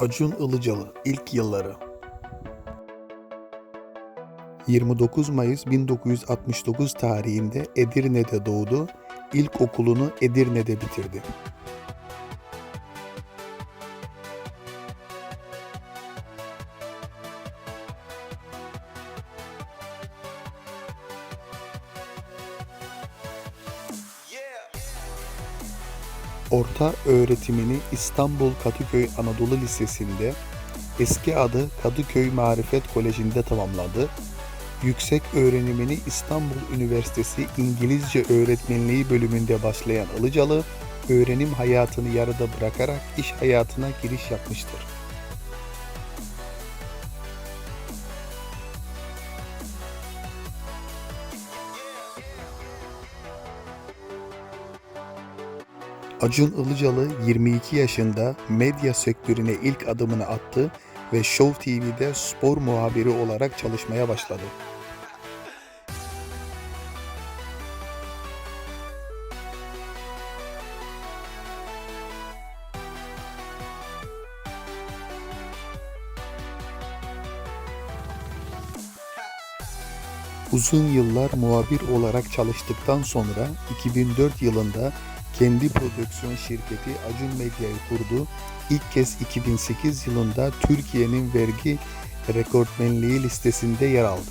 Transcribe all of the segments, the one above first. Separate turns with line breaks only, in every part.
Acun Ilıcalı ilk yılları 29 Mayıs 1969 tarihinde Edirne'de doğdu. İlk okulunu Edirne'de bitirdi. Orta öğretimini İstanbul Kadıköy Anadolu Lisesi'nde, eski adı Kadıköy Marifet Koleji'nde tamamladı. Yüksek öğrenimini İstanbul Üniversitesi İngilizce Öğretmenliği bölümünde başlayan Ilıcalı, öğrenim hayatını yarıda bırakarak iş hayatına giriş yapmıştır. Acun Ilıcalı 22 yaşında medya sektörüne ilk adımını attı ve Show TV'de spor muhabiri olarak çalışmaya başladı. Uzun yıllar muhabir olarak çalıştıktan sonra 2004 yılında kendi prodüksiyon şirketi Acun Medya'yı kurdu. İlk kez 2008 yılında Türkiye'nin vergi rekortmenliği listesinde yer aldı.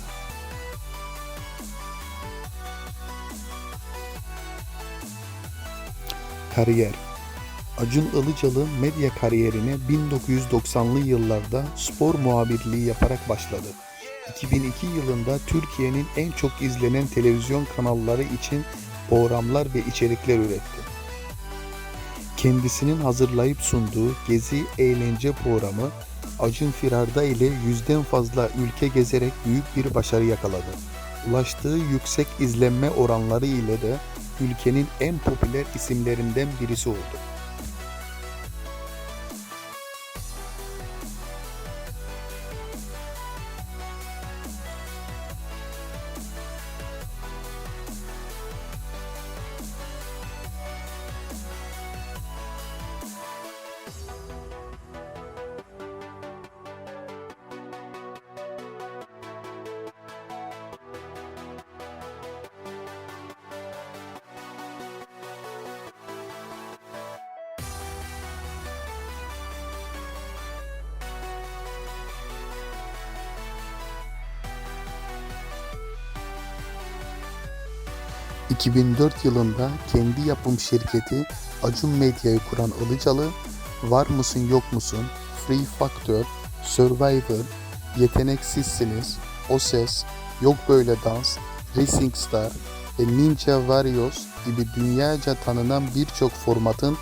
Kariyer Acun Ilıcalı medya kariyerine 1990'lı yıllarda spor muhabirliği yaparak başladı. 2002 yılında Türkiye'nin en çok izlenen televizyon kanalları için programlar ve içerikler üretti. Kendisinin hazırlayıp sunduğu Gezi Eğlence programı Acun Firarda ile yüzden fazla ülke gezerek büyük bir başarı yakaladı. Ulaştığı yüksek izlenme oranları ile de ülkenin en popüler isimlerinden birisi oldu. ...2004 yılında kendi yapım şirketi Acun Medya'yı kuran Ilıcalı, Var mısın yok musun, Free Factor, Survivor, Yeteneksizsiniz, O Ses, Yok Böyle Dans, Racing Star ve Ninja Warriors gibi dünyaca tanınan birçok formatın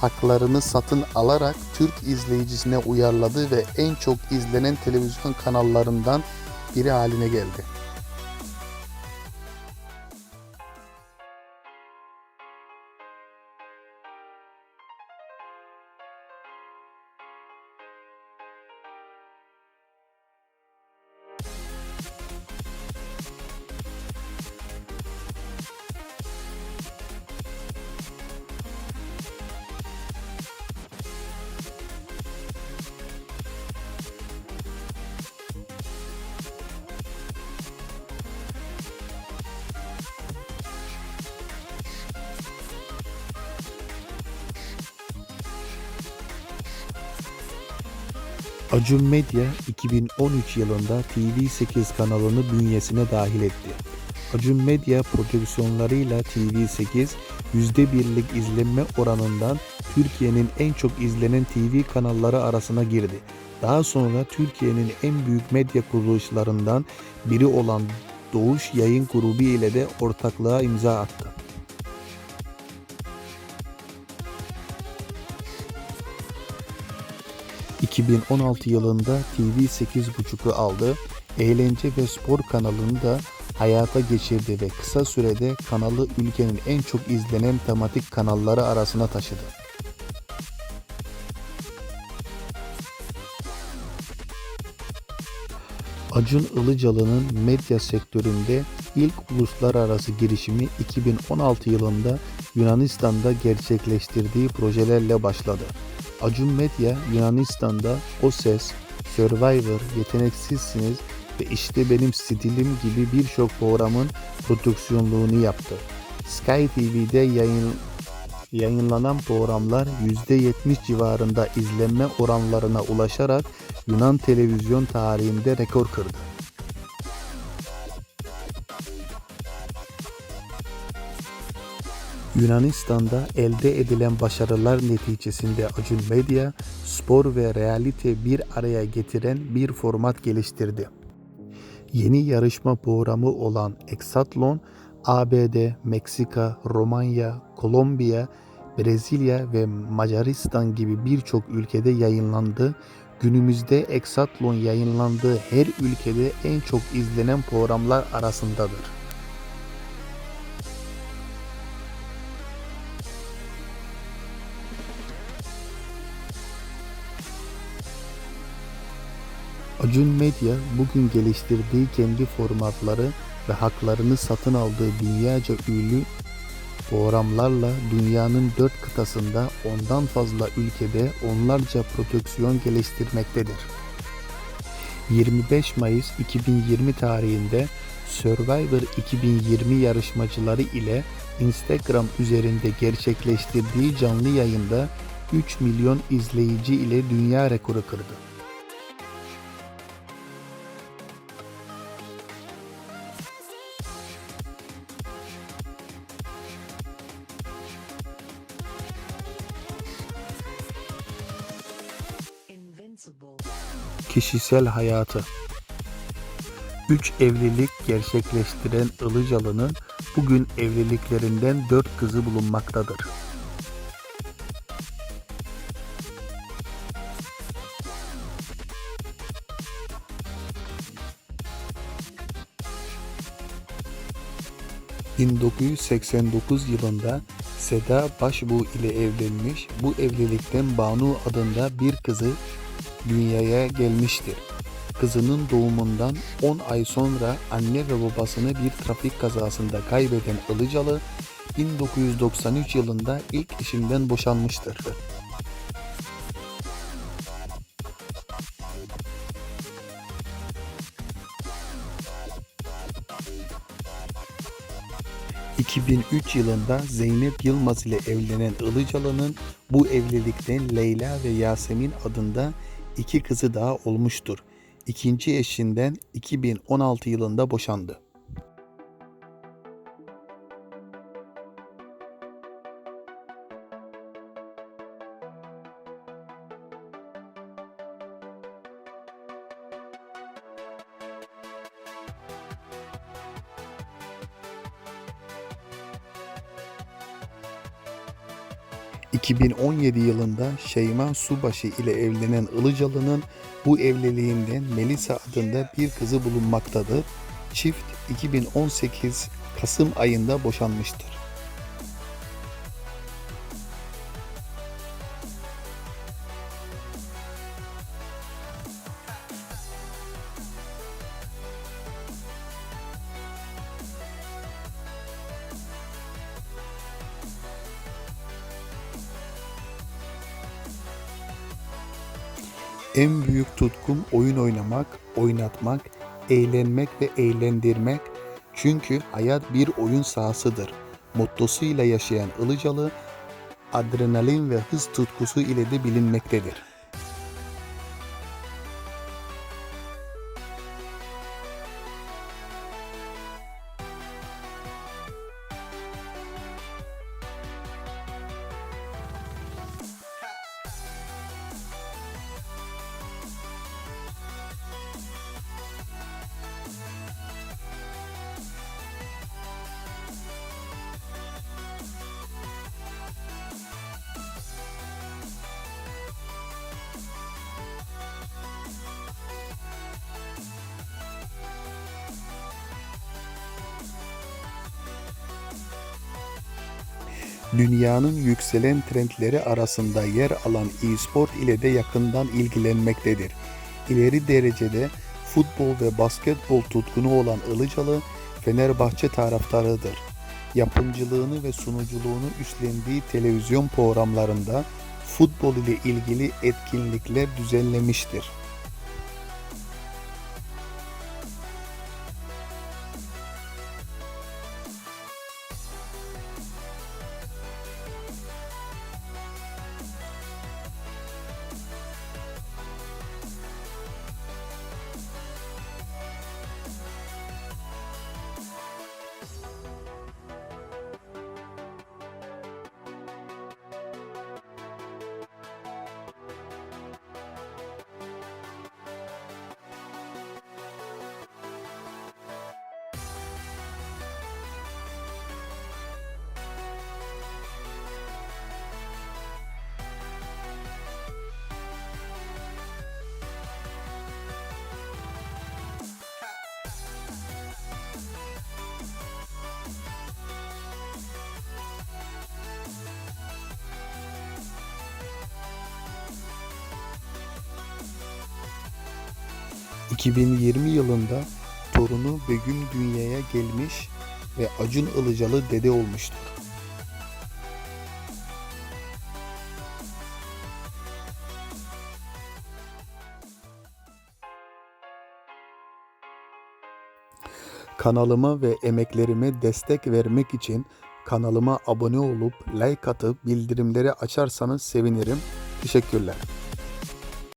haklarını satın alarak Türk izleyicisine uyarladı ve en çok izlenen televizyon kanallarından biri haline geldi. Acun Medya 2013 yılında TV8 kanalını bünyesine dahil etti. Acun Medya prodüksiyonlarıyla TV8 %1'lik izlenme oranından Türkiye'nin en çok izlenen TV kanalları arasına girdi. Daha sonra Türkiye'nin en büyük medya kuruluşlarından biri olan Doğuş Yayın Grubu ile de ortaklığa imza attı. ...2016 yılında TV8.5'u aldı, eğlence ve spor kanalını da hayata geçirdi ve kısa sürede kanalı ülkenin en çok izlenen tematik kanalları arasına taşıdı. Acun Ilıcalı'nın medya sektöründe ilk uluslararası girişimi 2016 yılında Yunanistan'da gerçekleştirdiği projelerle başladı. Acun Medya Yunanistan'da O Ses, Survivor, Yeteneksizsiniz ve İşte Benim Stilim gibi birçok programın prodüksiyonluğunu yaptı. Sky TV'de yayın, yayınlanan programlar %70 civarında izlenme oranlarına ulaşarak Yunan televizyon tarihinde rekor kırdı. Yunanistan'da elde edilen başarılar neticesinde Acun Medya, spor ve realite bir araya getiren bir format geliştirdi. Yeni yarışma programı olan Exatlon, ABD, Meksika, Romanya, Kolombiya, Brezilya ve Macaristan gibi birçok ülkede yayınlandı. Günümüzde Exatlon yayınlandığı her ülkede en çok izlenen programlar arasındadır. Acun Medya bugün geliştirdiği kendi formatları ve haklarını satın aldığı dünyaca ünlü programlarla dünyanın dört kıtasında ondan fazla ülkede onlarca prodüksiyon geliştirmektedir. 25 Mayıs 2020 tarihinde Survivor 2020 yarışmacıları ile Instagram üzerinde gerçekleştirdiği canlı yayında 3 milyon izleyici ile dünya rekoru kırdı. Kişisel hayatı 3 evlilik gerçekleştiren Ilıcalı'nın bugün evliliklerinden 4 kızı bulunmaktadır. ...1989 yılında Seda Başbuğ ile evlenmiş, bu evlilikten Banu adında bir kızı dünyaya gelmiştir. Kızının doğumundan 10 ay sonra anne ve babasını bir trafik kazasında kaybeden Ilıcalı, 1993 yılında ilk eşinden boşanmıştır. ...2003 yılında Zeynep Yılmaz ile evlenen Ilıcalı'nın bu evlilikten Leyla ve Yasemin adında iki kızı daha olmuştur. İkinci eşinden 2016 yılında boşandı. ...2017 yılında Şeyma Subaşı ile evlenen Ilıcalı'nın bu evliliğinden Melisa adında bir kızı bulunmaktadır. Çift 2018 Kasım ayında boşanmıştır. En büyük tutkum oyun oynamak, oynatmak, eğlenmek ve eğlendirmek. Çünkü hayat bir oyun sahasıdır. Mottosuyla yaşayan Ilıcalı, adrenalin ve hız tutkusu ile de bilinmektedir. Dünyanın yükselen trendleri arasında yer alan e-sport ile de yakından ilgilenmektedir. İleri derecede futbol ve basketbol tutkunu olan Ilıcalı, Fenerbahçe taraftarıdır. Yapımcılığını ve sunuculuğunu üstlendiği televizyon programlarında futbol ile ilgili etkinlikler düzenlemiştir. ...2020 yılında torunu Begüm dünyaya gelmiş ve Acun Ilıcalı dede olmuştur. Kanalıma ve emeklerime destek vermek için kanalıma abone olup like atıp bildirimleri açarsanız sevinirim. Teşekkürler.